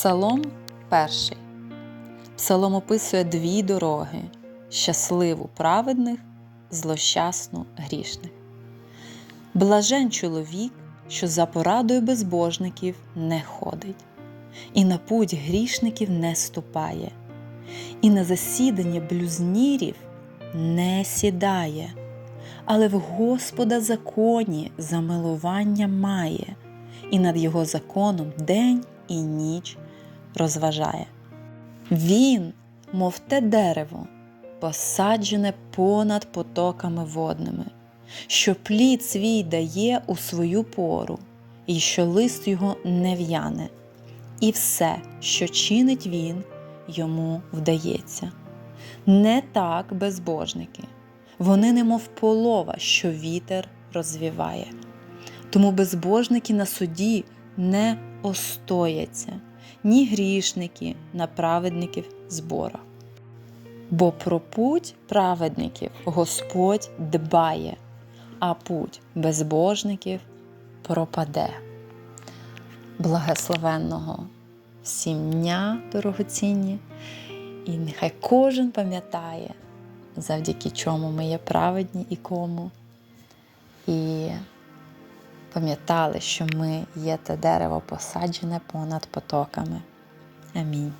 Псалом перший. Псалом описує дві дороги: щасливу праведних, злощасну грішних. Блажен чоловік, що за порадою безбожників не ходить, і на путь грішників не ступає, і на засідання блюзнірів не сідає, але в Господа законі замилування має, і над його законом день і ніч розважає. Він, мов те дерево, посаджене понад потоками водними, що плід свій дає у свою пору, і що лист його не в'яне, і все, що чинить він, йому вдається. Не так безбожники, вони немов полова, що вітер розвіває. Тому безбожники на суді не остояться, ні грішники на праведників зборах. Бо про путь праведників Господь дбає, а путь безбожників пропаде. Благословенного всім дня, дорогоцінні, і нехай кожен пам'ятає, завдяки чому ми є праведні і кому. І пам'ятали, що ми є те дерево посаджене понад потоками. Амінь.